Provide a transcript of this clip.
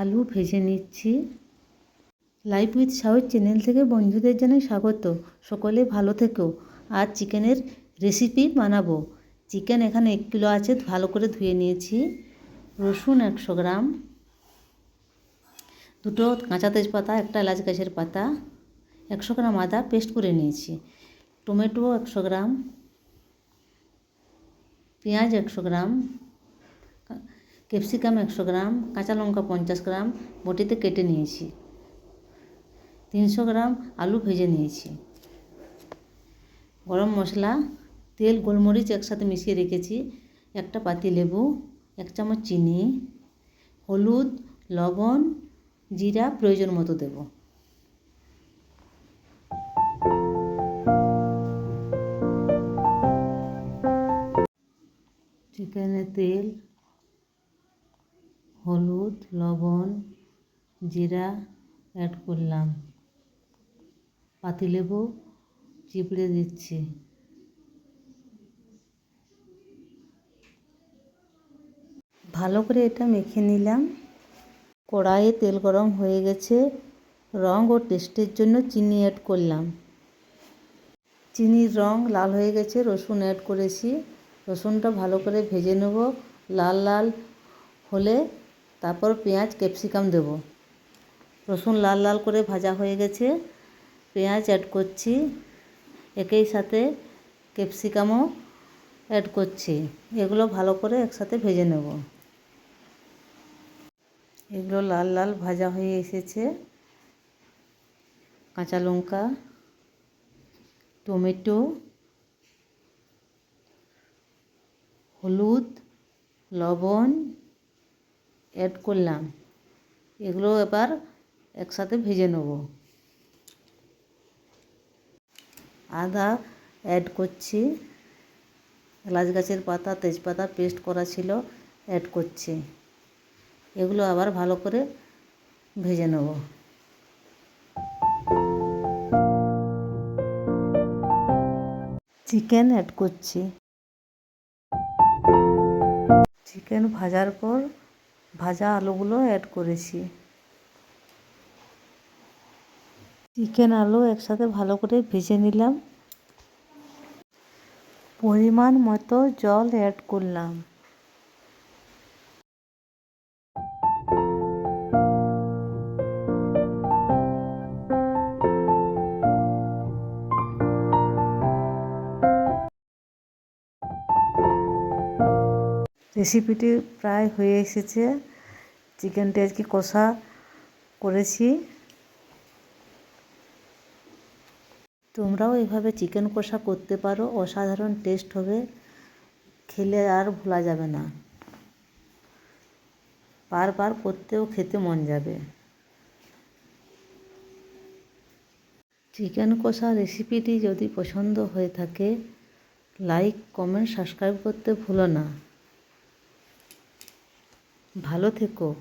আলু ভেজে নিচ্ছি। লাইফ উইথ সাউথ চ্যানেল থেকে বন্ধুদের জানাই স্বাগত। সকলে ভালো থেকো। আর চিকেনের রেসিপি বানাবো। চিকেন এখানে এক কিলো আছে, ভালো করে ধুয়ে নিয়েছি। রসুন একশো গ্রাম। দুটো কাঁচা তেজপাতা, একটা এলাচ গাছের পাতা, একশো গ্রাম আদা পেস্ট করে নিয়েছি। টমেটো একশো গ্রাম। পেঁয়াজ একশো গ্রাম। ক্যাপসিকাম একশো গ্রাম, কাঁচা লঙ্কা পঞ্চাশ গ্রাম, বটিতে কেটে নিয়েছি। তিনশো গ্রাম আলু ভেজে নিয়েছি। গরম মশলা, তেল, গোলমরিচ একসাথে মিশিয়ে রেখেছি। একটা পাতি লেবু, এক চামচ চিনি, হলুদ, লবণ, জিরা প্রয়োজন মতো দেব। চিকেনে তেল হলুদ, লবণ, জিরা অ্যাড করলাম। পাতিলেবু চিপড়ে দিচ্ছি। ভালো করে এটা মেখে নিলাম। কড়াইয়ে তেল গরম হয়ে গেছে। রং ও টেস্টের জন্য চিনি অ্যাড করলাম। চিনির রং লাল হয়ে গেছে, রসুন অ্যাড করেছি। রসুনটা ভালো করে ভেজে নেব। লাল লাল হলে তারপর পেঁয়াজ, ক্যাপসিকাম দেব। রসুন লাল লাল করে ভাজা হয়ে গেছে। পেঁয়াজ অ্যাড করছি। একই সাথে ক্যাপসিকামও অ্যাড করছি। এগুলো ভালো করে একসাথে ভেজে নেব। এগুলো লাল লাল ভাজা হয়ে এসেছে। কাঁচা লঙ্কা, টমেটো, হলুদ, লবণ অ্যাড করলাম। এগুলো এবার একসাথে ভেজে নেব। আদা অ্যাড করছি। এলাচ গাছের পাতা, তেজপাতা পেস্ট করা ছিল অ্যাড করছি। এগুলো আবার ভালো করে ভেজে নেব। চিকেন অ্যাড করছি। চিকেন ভাজার পর ভাজা আলুগুলো অ্যাড করেছি। চিকেন আলু একসাথে ভালো করে ভেজে নিলাম। পরিমাণ মতো জল অ্যাড করলাম। রেসিপিটি প্রায় হয়ে এসেছে। চিকেনটা আজকে কষা করেছি। তোমরাও এভাবে চিকেন কষা করতে পারো, অসাধারণ টেস্ট হবে। খেলে আর ভোলা যাবে না। বারবার করতেও খেতে মন যাবে। চিকেন কষা রেসিপিটি যদি পছন্দ হয়ে থাকে লাইক কমেন্ট সাবস্ক্রাইব করতে ভুলো না। ভালো থেকো।